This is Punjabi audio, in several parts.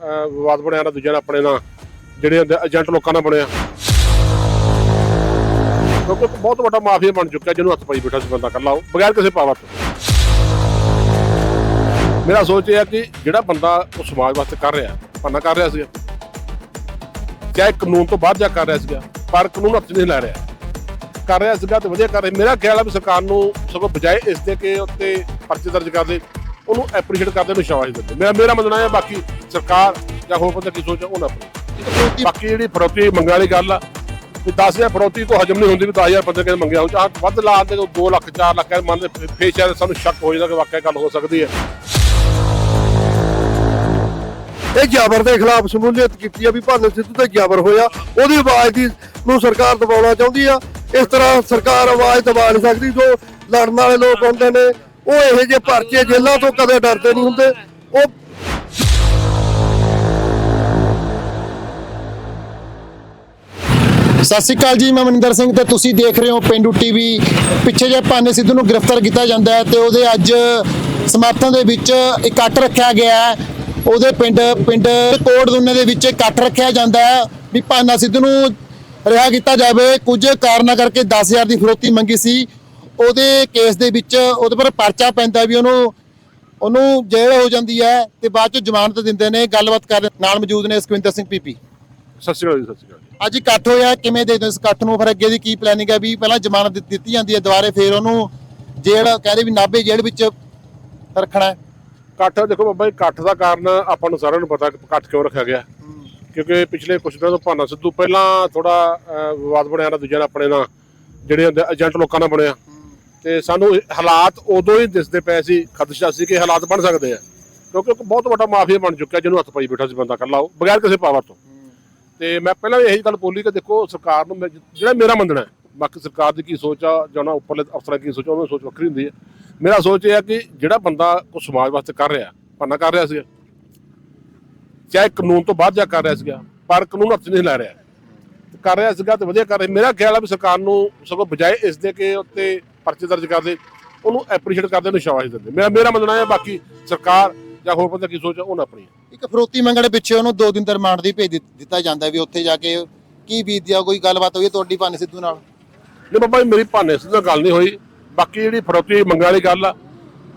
ਵਿਵਾਦ ਬਣਿਆ ਨਾ ਦੂਜਿਆਂ ਨਾਲ ਆਪਣੇ ਨਾਲ ਜਿਹੜੇ ਏਜੰਟ ਲੋਕਾਂ ਨਾਲ ਬਣਿਆ। ਕਿਉਂਕਿ ਬਹੁਤ ਵੱਡਾ ਮਾਫੀਆ ਬਣ ਚੁੱਕਿਆ, ਜਿਹਨੂੰ ਹੱਥ ਪਾਈ ਬੈਠਾ ਸੀ ਬੰਦਾ ਕੱਲਾ ਉਹ, ਬਗੈਰ ਕਿਸੇ ਪਾਵਰ ਤੋਂ। ਮੇਰਾ ਸੋਚ ਇਹ ਹੈ ਕਿ ਜਿਹੜਾ ਬੰਦਾ ਉਹ ਸਮਾਜ ਵਾਸਤੇ ਕਰ ਰਿਹਾ ਪੰਨਾ ਕਰ ਰਿਹਾ ਸੀਗਾ ਚਾਹੇ ਕਾਨੂੰਨ ਤੋਂ ਬਾਹਰ ਜਾ ਕਰ ਰਿਹਾ ਸੀਗਾ, ਪਰ ਕਾਨੂੰਨ ਹੱਥ ਨਹੀਂ ਲੈ ਰਿਹਾ। ਕਰ ਰਿਹਾ ਸੀਗਾ ਤੇ ਵਧੀਆ ਕਰ ਰਿਹਾ। ਮੇਰਾ ਖਿਆਲ ਹੈ ਵੀ ਸਰਕਾਰ ਨੂੰ ਸਗੋਂ ਬਜਾਏ ਇਸ ਦੇ ਕਿ ਉੱਤੇ ਪਰਚੇ ਦਰਜ ਕਰਦੇ ਉਹਨੂੰ ਐਪਰੀਸ਼ੀਏਟ ਕਰਦੇ ਨੂੰ ਸ਼ਾਬਾਸ਼ ਦਿੰਦੇ। ਮੇਰਾ ਮੇਰਾ ਮੰਨਣਾ ਹੈ ਬਾਕੀ ਸਰਕਾਰ ਜਾਂ ਹੋਰ ਬੰਦਾ ਕੀ ਸੋਚ ਹੈ ਉਹਨਾਂ ਆਪਣੀ ਬਾਕੀ ਜਿਹੜੀ ਫਰੋਤੀ ਮੰਗਣ ਵਾਲੀ ਗੱਲ ਆ ਵੀ 10000 ਫਰੋਤੀ ਕੋ ਹਜਮ ਨਹੀਂ ਹੁੰਦੀ ਵੀ 10000 ਬੰਦੇ ਕਹਿੰਦੇ ਮੰਗਿਆ ਹੋ ਚਾਹ ਵੱਧ ਲਾ ਦੇ 2 ਲੱਖ 4 ਲੱਖ ਕਹਿੰਦੇ ਮੰਨਦੇ ਫੇਰ ਸ਼ਾਇਦ ਸਾਨੂੰ ਸ਼ੱਕ ਹੋ ਜਾਂਦਾ ਕਿ ਵਾਕਿਆ ਗੱਲ ਹੋ ਸਕਦੀ ਹੈ। ਇਹ ਜਾਬਰ ਦੇ ਖਿਲਾਫ ਸ਼ਮੂਲੀਅਤ ਕੀਤੀ ਆ ਵੀ ਭਾਰਤ ਸਿੱਧੂ ਤੇ ਜਾਬਰ ਹੋਇਆ। ਉਹਦੀ ਆਵਾਜ਼ ਦੀ ਨੂੰ ਸਰਕਾਰ ਦਬਾਉਣਾ ਚਾਹੁੰਦੀ ਆ। ਇਸ ਤਰ੍ਹਾਂ ਸਰਕਾਰ ਆਵਾਜ਼ ਦਬਾ ਨਹੀਂ ਸਕਦੀ ਜੋ ਲੜਨ ਵਾਲੇ ਲੋਕ ਹੁੰਦੇ ਨੇ ਉਹ ਇਹੋ ਜਿਹੇ ਪਰਚੇ ਜੇਲ੍ਹਾਂ ਤੋਂ ਕਦੇ ਡਰਦੇ ਨਹੀਂ ਹੁੰਦੇ। ਉਹ ਸਤਿ ਸ਼੍ਰੀ ਅਕਾਲ ਜੀ, ਮੈਂ ਮਨਿੰਦਰ ਸਿੰਘ ਤੇ ਤੁਸੀਂ ਦੇਖ ਰਹੇ ਹੋ ਪਿੰਡੂ ਟੀਵੀ। ਪਿੱਛੇ ਜੇ ਭਾਨੇ ਸਿੱਧੂ ਨੂੰ ਗ੍ਰਿਫਤਾਰ ਕੀਤਾ ਜਾਂਦਾ ਹੈ ਤੇ ਉਹਦੇ ਅੱਜ ਸਮਰਥਨ ਦੇ ਵਿੱਚ ਇਕੱਠ ਰੱਖਿਆ ਗਿਆ ਹੈ। ਉਹਦੇ ਪਿੰਡ ਪਿੰਡ ਕੋਟ ਦੁੰਨੇ ਦੇ ਵਿੱਚ ਇਕੱਠ ਰੱਖਿਆ ਜਾਂਦਾ ਹੈ ਵੀ ਭਾਨਾ ਸਿੱਧੂ ਨੂੰ ਰਿਹਾ ਕੀਤਾ ਜਾਵੇ। ਕੁਝ ਕਾਰਨਾਂ ਕਰਕੇ 10000 ਦੀ ਫਰੋਤੀ ਮੰਗੀ ਸੀ। ਉਹਦੇ ਕੇਸ ਦੇ ਵਿੱਚ ਉਹਦੇ ਪਰ ਪਰਚਾ ਪੈਂਦਾ ਵੀ ਉਹਨੂੰ ਉਹਨੂੰ ਜੇਲ੍ਹ ਹੋ ਜਾਂਦੀ ਹੈ ਤੇ ਬਾਅਦ ਚ ਜ਼ਮਾਨਤ ਦਿੰਦੇ ਨੇ ਗੱਲਬਾਤ ਕਰ ਨਾਲ ਮੌਜੂਦ ਨੇ ਸੁਖਵਿੰਦਰ ਸਿੰਘ ਪੀਪੀ ਸਤਿ ਸ਼੍ਰੀ ਅਕਾਲ ਜੀ ਸਤਿ ਸ਼੍ਰੀ ਅਕਾਲ। ਅੱਜ ਇਕੱਠ ਹੋਇਆ ਕਿਵੇਂ ਦੇ ਦਿਓ ਇਸ ਇਕੱਠ ਨੂੰ ਫਿਰ ਅੱਗੇ ਦੀ ਕੀ ਪਲੈਨਿੰਗ ਹੈ ਵੀ ਪਹਿਲਾਂ ਜ਼ਮਾਨਤ ਦਿੱਤੀ ਜਾਂਦੀ ਹੈ ਦੁਬਾਰੇ ਫਿਰ ਉਹਨੂੰ ਜੇਲ੍ਹ ਕਹਿੰਦੇ ਵੀ ਨਾਭੇ ਜੇਲ੍ਹ ਵਿੱਚ ਰੱਖਣਾ ਹੈ। ਇਕੱਠ ਦੇਖੋ ਬਾਬਾ ਇਕੱਠ ਦਾ ਕਾਰਨ ਆਪਾਂ ਨੂੰ ਸਾਰਿਆਂ ਨੂੰ ਪਤਾ ਕਿ ਇਕੱਠ ਕਿਉਂ ਰੱਖਿਆ ਗਿਆ। ਕਿਉਂਕਿ ਪਿਛਲੇ ਕੁਝ ਦਿਨਾਂ ਤੋਂ ਭਾਨਾ ਸਿੱਧੂ ਪਹਿਲਾਂ ਥੋੜਾ ਵਿਵਾਦ ਬਣਿਆ ਨਾ ਦੂਜੇ ਨਾਲ ਆਪਣੇ ਨਾਲ ਜਿਹੜੇ ਏਜੰਟ ਲੋਕਾਂ ਨਾਲ ਬਣਿਆ। ਤੇ ਸਾਨੂੰ ਹਾਲਾਤ ਉਦੋਂ ਹੀ ਦਿਸਦੇ ਪਏ ਸੀ, ਖਦਸ਼ਾ ਸੀ ਕਿ ਹਾਲਾਤ ਬਣ ਸਕਦੇ ਆ। ਕਿਉਂਕਿ ਇੱਕ ਬਹੁਤ ਵੱਡਾ ਮਾਫੀਆ ਬਣ ਚੁੱਕਿਆ, ਜਿਹਨੂੰ ਹੱਥ ਪਾਈ ਬੈਠਾ ਸੀ ਬੰਦਾ ਕੱਲਾ ਉਹ, ਬਗੈਰ ਕਿਸੇ ਪਾਵਰ ਤੋਂ। ਤੇ ਮੈਂ ਪਹਿਲਾਂ ਵੀ ਇਹੀ ਗੱਲ ਬੋਲੀ ਕਿ ਦੇਖੋ, ਸਰਕਾਰ ਨੂੰ ਜਿਹੜਾ ਮੇਰਾ ਮੰਨਣਾ ਹੈ, ਬਾਕੀ ਸਰਕਾਰ ਦੀ ਕੀ ਸੋਚ ਆ, ਜਾਂ ਉਹਨਾਂ ਉੱਪਰਲੇ ਅਫਸਰਾਂ ਕੀ ਸੋਚ ਉਹਨਾਂ ਦੀ ਸੋਚ ਵੱਖਰੀ ਹੁੰਦੀ ਹੈ। ਮੇਰਾ ਸੋਚ ਇਹ ਹੈ ਕਿ ਜਿਹੜਾ ਬੰਦਾ ਕੋ ਸਮਾਜ ਵਾਸਤੇ ਕਰ ਰਿਹਾ ਪੰਨਾ ਕਰ ਰਿਹਾ ਸੀਗਾ, ਚਾਹੇ ਕਾਨੂੰਨ ਤੋਂ ਬਾਅਦ ਜਾ ਕਰ ਰਿਹਾ ਸੀਗਾ, ਪਰ ਕਾਨੂੰਨ ਹੱਥ 'ਚ ਨਹੀਂ ਲੈ ਰਿਹਾ। ਕਰ ਰਿਹਾ ਸੀਗਾ ਤੇ ਵਧੀਆ ਕਰ ਰਿਹਾ। ਮੇਰਾ ਖਿਆਲ ਆ ਵੀ ਸਰਕਾਰ ਨੂੰ ਸਗੋਂ ਬਜਾਏ ਇਸ ਦੇ ਕਿ ਉੱਤੇ ਪਰਚੇ ਦਰਜ ਕਰਦੇ ਉਹਨੂੰ ਐਪਰੀਸ਼ੀਏਟ ਕਰਦੇ ਨੂੰ ਸ਼ਾਬਾਸ਼ ਦਿੰਦੇ। ਮੇਰਾ ਮੇਰਾ ਮੰਨਣਾ ਹੈ ਬਾਕੀ ਸਰਕਾਰ ਜਾਂ ਹੋਰ ਬੰਦਾ ਕੀ ਸੋਚ ਉਹਨਾਂ ਆਪਣੀ। ਇੱਕ ਫਰੋਤੀ ਮੰਗਣ ਦੇ ਪਿੱਛੇ ਉਹਨੂੰ 2 ਦਿਨ ਦਾ ਰਿਮਾਂਡ ਦੀ ਭੇਜ ਦਿੱਤ- ਜਾਂਦਾ ਵੀ ਉੱਥੇ ਜਾ ਕੇ ਕੀ ਬੀਤਦੀ ਆ ਕੋਈ ਗੱਲਬਾਤ ਹੋਈ ਤੁਹਾਡੀ ਭਾਨੇ ਸਿੱਧੂ ਨਾਲ? ਨਹੀਂ ਬਾਬਾ ਜੀ ਮੇਰੀ ਭਾਨੇ ਸਿੱਧਾ ਗੱਲ ਨਹੀਂ ਹੋਈ। ਬਾਕੀ ਜਿਹੜੀ ਫਰੋਤੀ ਮੰਗਣ ਵਾਲੀ ਗੱਲ ਆ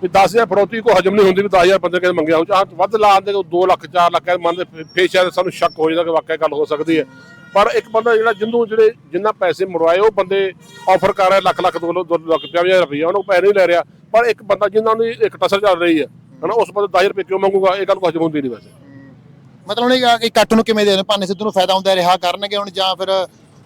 ਵੀ 10000 ਫਰੋਤੀ ਕੋ ਹਜਮ ਨਹੀਂ ਹੁੰਦੀ ਵੀ 10000 ਬੰਦੇ ਕਹਿੰਦੇ ਮੰਗਿਆ ਹੋ ਚਾਹ ਵੱਧ ਲਾ ਦੇ 2 ਲੱਖ 4 ਲੱਖ ਮੰਨਦੇ ਫੇਰ ਸ਼ਾਇਦ ਸਾਨੂੰ ਸ਼ੱਕ ਹੋ ਜਾਂਦਾ ਕਿ ਵਾਕਿਆ ਗੱਲ ਹੋ ਸਕਦੀ ਹੈ। ਪਰ ਇੱਕ ਬੰਦਾ ਜਿਹੜਾ ਜਿੰਨੂੰ ਜਿਹੜੇ ਜਿੰਨਾ ਪੈਸੇ ਮਰਵਾਏ ਉਹ ਬੰਦੇ ਆਫਰ ਕਰ ਰਿਹਾ ਲੱਖ ਲੱਖ 2 ਲੱਖ 50000 ਰੁਪਏ ਉਹਨੂੰ ਪੈਸੇ ਨਹੀਂ ਲੈ ਰਿਹਾ। ਪਰ ਇੱਕ ਬੰਦਾ ਜਿੰਨਾਂ ਨੂੰ ਇੱਕ ਟਸਰ ਚੱਲ ਰਹੀ ਹੈ, ਹਨਾ, ਉਸ ਬੰਦੇ 10000 ਰੁਪਏ ਕਿਉਂ ਮੰਗੂਗਾ? ਇਹ ਗੱਲ ਕੋ ਹੁੰਦੀ ਨਹੀਂ ਵੈਸੇ। ਮਤਲਬ ਉਹਨੇ ਕਿ ਇਕੱਠ ਨੂੰ ਕਿਵੇਂ ਦੇਣ ਭਾਨੇ ਸਿੱਧੂ ਨੂੰ ਫਾਇਦਾ ਹੁੰਦਾ, ਰਿਹਾ ਕਰਨਗੇ ਹੁਣ, ਜਾਂ ਫਿਰ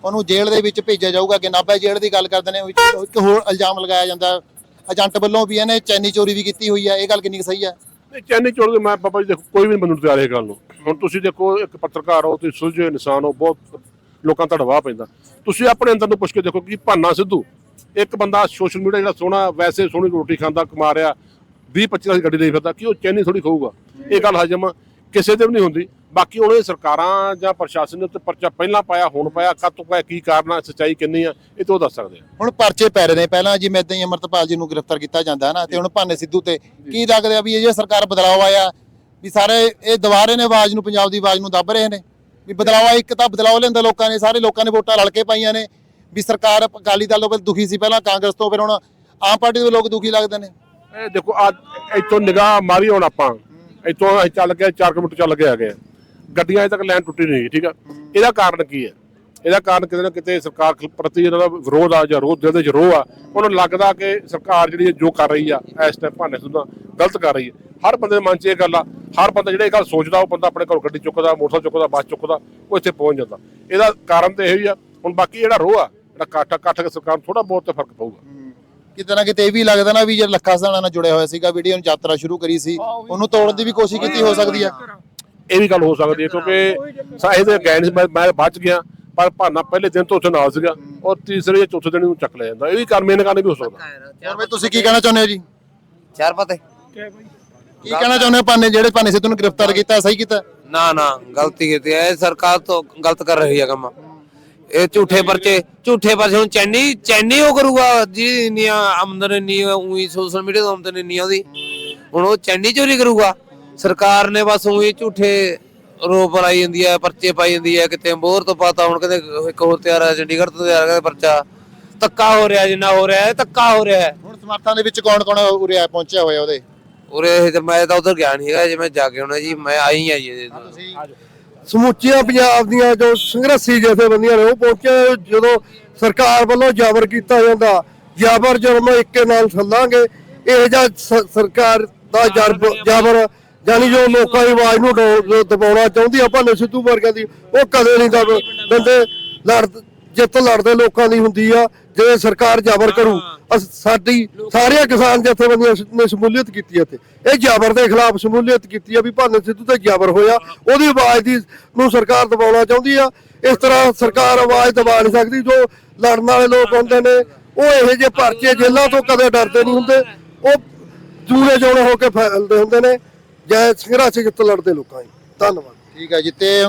ਉਹਨੂੰ ਜੇਲ੍ਹ ਦੇ ਵਿੱਚ ਭੇਜਿਆ ਜਾਊਗਾ ਕਿ ਨਾਭਾ ਜੇਲ੍ਹ ਦੀ ਗੱਲ ਕਰਦੇ ਨੇ ਇੱਕ ਹੋਰ ਇਲਜ਼ਾਮ ਲਗਾਇਆ ਜਾਂਦਾ। ਏਜੰਟ ਵੱਲੋਂ ਵੀ ਇਹਨੇ ਚੈਨੀ ਚੋਰੀ ਵੀ ਕੀਤੀ ਹੋਈ ਹੈ, ਇਹ ਗੱਲ ਕਿੰਨੀ ਕੁ ਸਹੀ ਹੈ? ਨਹੀਂ, ਚੈਨੀ ਚੋੜ ਕੇ ਮੈਂ ਬਾਬਾ ਜੀ ਦੇਖੋ, ਕੋਈ ਵੀ ਨਹੀਂ ਮੈਨੂੰ ਤਿਆਰ ਇਹ ਗੱਲ ਨੂੰ। ਹੁਣ ਤੁਸੀਂ ਦੇਖੋ, ਇੱਕ ਪੱਤਰਕਾਰ ਹੋ, ਤੁਸੀਂ ਸੁਲਝੇ ਇਨਸਾਨ ਹੋ, ਬਹੁਤ ਲੋਕਾਂ ਦਾ ਦਬਾਅ ਪੈਂਦਾ। ਤੁਸੀਂ ਆਪਣੇ ਅੰਦਰ ਨੂੰ ਪੁੱਛ ਕੇ ਦੇਖੋ ਕਿ ਭਾਨਾ ਸਿੱਧੂ, ਇੱਕ ਬੰਦਾ ਸੋਸ਼ਲ ਮੀਡੀਆ ਜਿਹੜਾ ਸੋਹਣਾ, ਵੈਸੇ ਸੋਹਣੀ ਰੋਟੀ ਖਾਂਦਾ, ਕਮਾ ਰਿਹਾ 20 25 ਦੀ ਗੱਡੀ ਲਈ ਫਿਰਦਾ, ਕਿ ਉਹ ਚੈਨੀ ਥੋੜੀ ਖਾਊਗਾ? ਇਹ ਗੱਲ ਹਜਮ ਕਿਸੇ 'ਤੇ ਵੀ ਨਹੀਂ ਹੁੰਦੀ। ਬਾਕੀ ਉਹਨੇ ਸਰਕਾਰਾਂ ਜਾਂ ਪ੍ਰਸ਼ਾਸਨ ਨੇ ਉੱਤੇ ਪਰਚਾ ਪਹਿਲਾਂ ਪਾਇਆ ਹੁਣ ਪਾਇਆ ਕਦ ਤੋਂ ਪਾਇਆ ਕੀ ਕਾਰਨ ਆ ਸੱਚਾਈ ਕਿੰਨੀ ਆ ਇਹ ਤੋਂ ਦੱਸ ਸਕਦੇ ਆ। ਹੁਣ ਪਰਚੇ ਪੈ ਰਹੇ ਨੇ ਪਹਿਲਾਂ ਜਿਵੇਂ ਇਦਾਂ ਹੀ ਅਮਰਤਪਾਲ ਜੀ ਨੂੰ ਗ੍ਰਿਫਤਾਰ ਕੀਤਾ ਜਾਂਦਾ ਹੈ ਨਾ ਤੇ ਹੁਣ ਭਾਨੇ ਸਿੱਧੂ ਤੇ ਕੀ ਲੱਗਦਾ ਵੀ ਇਹ ਜੇ ਸਰਕਾਰ ਬਦਲਾਅ ਆਇਆ ਵੀ ਸਾਰੇ ਇਹ ਦੁਬਾਰੇ ਨੇ ਆਵਾਜ਼ ਨੂੰ ਪੰਜਾਬ ਦੀ ਆਵਾਜ਼ ਨੂੰ ਦੱਬ ਰਹੇ ਨੇ ਵੀ ਬਦਲਾਅ ਇੱਕ ਤਾਂ ਬਦਲਾਅ ਲੈਂਦਾ ਲੋਕਾਂ ਨੇ ਸਾਰੇ ਲੋਕਾਂ ਨੇ ਵੋਟਾਂ ਰਲ ਕੇ ਪਾਈਆਂ ਨੇ ਵੀ ਸਰਕਾਰ ਅਕਾਲੀ ਦਲ ਤੋਂ ਪਹਿਲਾਂ ਦੁਖੀ ਸੀ ਪਹਿਲਾਂ ਕਾਂਗਰਸ ਤੋਂ ਫਿਰ ਹੁਣ ਆਮ ਪਾਰਟੀ ਦੇ ਲੋਕ ਦੁਖੀ ਲੱਗਦੇ ਨੇ। ਇਹ ਦੇਖੋ ਆ ਇੱਥੋਂ ਨਿਗਾਹ ਮਾਰੀ ਹੁਣ ਆਪਾਂ ਇੱਥੋਂ ਚੱਲ ਕੇ 4 ਕਿਲੋਮੀਟਰ ਚੱਲ ਕੇ ਆ। ਗਏ। ਗੱਡੀਆਂ ਅਜੇ ਤੱਕ ਲਾਈਨ ਟੁੱਟੀ ਨਹੀਂ ਠੀਕ ਆ? ਇਹਦਾ ਕਾਰਨ ਕੀ ਹੈ? ਇਹਦਾ ਕਾਰਨ ਕਿਤੇ ਨਾ ਕਿਤੇ ਸਰਕਾਰ ਪ੍ਰਤੀ ਇਹਨਾਂ ਦਾ ਵਿਰੋਧ ਆ ਜਾਂ ਰੋਧ ਦਿਲ ਦੇ ਚ ਰੋਹ ਆ ਉਹਨੂੰ ਲੱਗਦਾ ਕਿ ਸਰਕਾਰ ਜਿਹੜੀ ਜੋ ਕਰ ਰਹੀ ਆ ਇਸ ਟਾਈਮ ਭਾਨੇ ਸੁਦਾ ਗਲਤ ਕਰ ਰਹੀ ਹੈ। ਹਰ ਬੰਦੇ ਦੇ ਮਨ 'ਚ ਇਹ ਗੱਲ ਆ ਹਰ ਬੰਦਾ ਜਿਹੜਾ ਇਹ ਗੱਲ ਸੋਚਦਾ ਉਹ ਬੰਦਾ ਆਪਣੇ ਘਰੋਂ ਗੱਡੀ ਚੁੱਕਦਾ ਮੋਟਰਸਾਈਕਲ ਚੁੱਕਦਾ ਬੱਸ ਚੁੱਕਦਾ ਉਹ ਇੱਥੇ ਪਹੁੰਚ ਜਾਂਦਾ। ਇਹਦਾ ਕਾਰਨ ਤੇ ਇਹ ਹੀ ਆ ਹੁਣ ਬਾਕੀ ਜਿਹੜਾ ਰੋਹ ਆ ਜਿਹੜਾ ਕੱਟ ਕੱਟ ਕੇ ਸਰਕਾਰ ਨੂੰ ਥੋੜਾ ਬਹੁਤ ਤੇ ਫ਼ਰਕ ਪਊਗਾ। ਕਿਤੇ ਨਾ ਕਿਤੇ ਇਹ ਵੀ ਲੱਗਦਾ ਨਾ ਵੀ ਜੇ ਲੱਖਾ ਸਦਾਣਾ ਨਾਲ ਜੁੜਿਆ ਹੋਇਆ ਸੀਗਾ ਵੀਡੀਓ ਨੂੰ ਯਾਤਰਾ ਸ਼ੁਰੂ ਕਰੀ ਸੀ ਉਹਨੂੰ ਤੋੜਨ ਦੀ ਵੀ ਕੋਸ਼ਿਸ਼ ਕੀਤੀ ਹੋ ਸਕਦੀ ਹੈ ਇਹ ਵੀ ਗੱਲ ਹੋ ਸਕਦੀ ਹੈ ਕਿਉਂਕਿ ਸਾਹੇ ਦੇ ਮੈਂ ਬਚ ਗਿਆ ਪਰ ਭਾਨਾ ਪਹਿਲੇ ਦਿਨ ਤੋਂ ਉੱਥੇ ਨਾਲ ਸੀਗਾ ਔਰ ਤੀਸਰੇ ਜਾਂ ਚੌਥੇ ਦਿਨ ਨੂੰ ਚੱਕ ਲਿਆ ਜਾਂਦਾ। ਇਹ ਵੀ ਕੰਮ ਇਹਨਾਂ ਕਾਰਨ ਵੀ ਹੋ ਸਕਦਾ। ਹੋਰ ਵੀ ਤੁਸੀਂ ਕੀ ਕਹਿਣਾ ਚਾਹੁੰਦੇ ਹੋ ਜੀ? ਚਾਰ ਪਤੇ। ਕੀ ਕਹਿਣਾ ਚਾਹੁੰਦੇ ਹੋ ਪਾਨੇ ਜਿਹੜੇ ਪਾਨੇ ਸਿੱਧੂ ਨੂੰ ਗ੍ਰਿਫਤਾਰ ਕੀਤਾ ਸਹੀ ਕੀਤਾ? ਨਾ ਨਾ ਗਲਤੀ ਕੀਤੀ ਹੈ। ਇਹ ਸਰਕਾਰ ਤੋਂ ਗਲਤ ਕਰ ਰਹੀ ਹੈ ਕੰਮ। ਇਹ ਝੂਠੇ ਪਰਚੇ ਝੂਠੇ ਪਰਚੇ ਹੁਣ ਚੈਨੀ ਚੈਨੀ ਉਹ ਕਰੂਗਾ ਜੀ ਇੰਨੀਆਂ ਆਮਦਨ ਨਹੀਂ ਉਹੀ ਸੋਸ਼ਲ ਮੀਡੀਆ ਤੋਂ ਆਮਦਨ ਨਹੀਂ ਉਹਦੀ ਹੁਣ ਉਹ ਚੈਨੀ ਚੋਰੀ ਕਰੂਗਾ। ਸਰਕਾਰ ਨੇ ਬਸ ਉਹੀ ਝੂਠੇ ਰੋਪ ਲਾਈ ਜਾਂਦੀ ਹੈ ਪਰਚੇ ਪਾਈ ਜਾਂਦੀ ਹੈ ਕਿਤੇ ਮੋਹਰ ਤੋਂ ਪਤਾ ਹੁਣ ਕਹਿੰਦੇ ਇੱਕ ਹੋਰ ਤਿਆਰ ਹੈ ਚੰਡੀਗੜ੍ਹ ਤੋਂ ਤਿਆਰ ਕਹਿੰਦੇ ਪਰਚਾ। ਧੱਕਾ ਹੋ ਰਿਹਾ ਜਿੰਨਾ ਹੋ ਰਿਹਾ ਹੈ ਧੱਕਾ ਹੋ ਰਿਹਾ ਹੈ। ਹੁਣ ਸਮਰਥਨ ਦੇ ਵਿੱਚ ਕੌਣ ਕੌਣ ਉਰੇ ਆ ਪਹੁੰਚਿਆ ਹੋਇਆ ਉਹਦੇ? ਉਰੇ ਇਹ ਤੇ ਮੈਂ ਤਾਂ ਉਧਰ ਗਿਆ ਨਹੀਂ ਹੈਗਾ ਜੇ ਮੈਂ ਜਾ ਕੇ ਆਉਣਾ ਜੀ ਮੈਂ ਆਈ ਆ ਜੀ ਇਹਦੇ ਤੋਂ। ਤੁਸੀਂ ਸਮੁੱਚੀਆਂ ਪੰਜਾਬ ਦੀਆਂ ਜੋ ਸੰਘਰਸ਼ੀ ਜਥੇਬੰਦੀਆਂ ਨੇ ਉਹ ਪਹੁੰਚੇ ਜਦੋਂ ਸਰਕਾਰ ਵੱਲੋਂ ਜਾਬਰ ਕੀਤਾ ਜਾਂਦਾ। ਜਾਬਰ ਜੁਰਮ ਇੱਕੇ ਨਾਲ ਛੱਲਾਂਗੇ ਇਹ ਜਿਹਾ ਸ- ਸਰਕਾਰ ਦਾ ਜਰਬ- ਜਾਬਰ ਜਾਨੀ ਜੋ ਲੋਕਾਂ ਦੀ ਆਵਾਜ਼ ਨੂੰ ਡੋ- ਦਬਾਉਣਾ ਚਾਹੁੰਦੀ ਆ ਭਾਨੇ ਸਿੱਧੂ ਵਰਗਿਆਂ ਦੀ ਉਹ ਕਦੇ ਨਹੀਂ ਦਬ ਦਿੰਦੇ ਲੜ ਜਿੱਤ ਲੜਦੇ ਲੋਕਾਂ ਦੀ ਹੁੰਦੀ ਆ ਜੇ ਸਰਕਾਰ ਜਾਬਰ ਕਰੂ। ਅਸ- ਸਾਡੀ ਸਾਰੀਆਂ ਕਿਸਾਨ ਜਥੇਬੰਦੀਆਂ ਸ- ਨੇ ਸ਼ਮੂਲੀਅਤ ਕੀਤੀ ਇੱਥੇ। ਇਹ ਜਾਬਰ ਦੇ ਖਿਲਾਫ ਸ਼ਮੂਲੀਅਤ ਕੀਤੀ ਆ ਵੀ ਭਾਨੇ ਸਿੱਧੂ ਤੇ ਜਾਬਰ ਹੋਇਆ ਉਹਦੀ ਆਵਾਜ਼ ਦੀ ਨੂੰ ਸਰਕਾਰ ਦਬਾਉਣਾ ਚਾਹੁੰਦੀ ਆ। ਇਸ ਤਰ੍ਹਾਂ ਸਰਕਾਰ ਆਵਾਜ਼ ਦਬਾ ਨਹੀਂ ਸਕਦੀ ਜੋ ਲੜਨ ਵਾਲੇ ਲੋਕ ਹੁੰਦੇ ਨੇ ਉਹ ਇਹੋ ਜਿਹੇ ਪਰਚੇ ਜੇਲ੍ਹਾਂ ਤੋਂ ਕਦੇ ਡਰਦੇ ਨਹੀਂ ਹੁੰਦੇ। ਉਹ ਜੂਨੇ ਜੋਨੇ ਹੋ ਕੇ ਫੈਲਦੇ ਹੁੰਦੇ ਨੇ। ਜੈ ਸੰਘਰਸ਼ ਜਿੱਤ ਲੜਦੇ ਲੋਕਾਂ ਜੀ ਧੰਨਵਾਦ। ਠੀਕ ਹੈ ਜੀ ਤੇ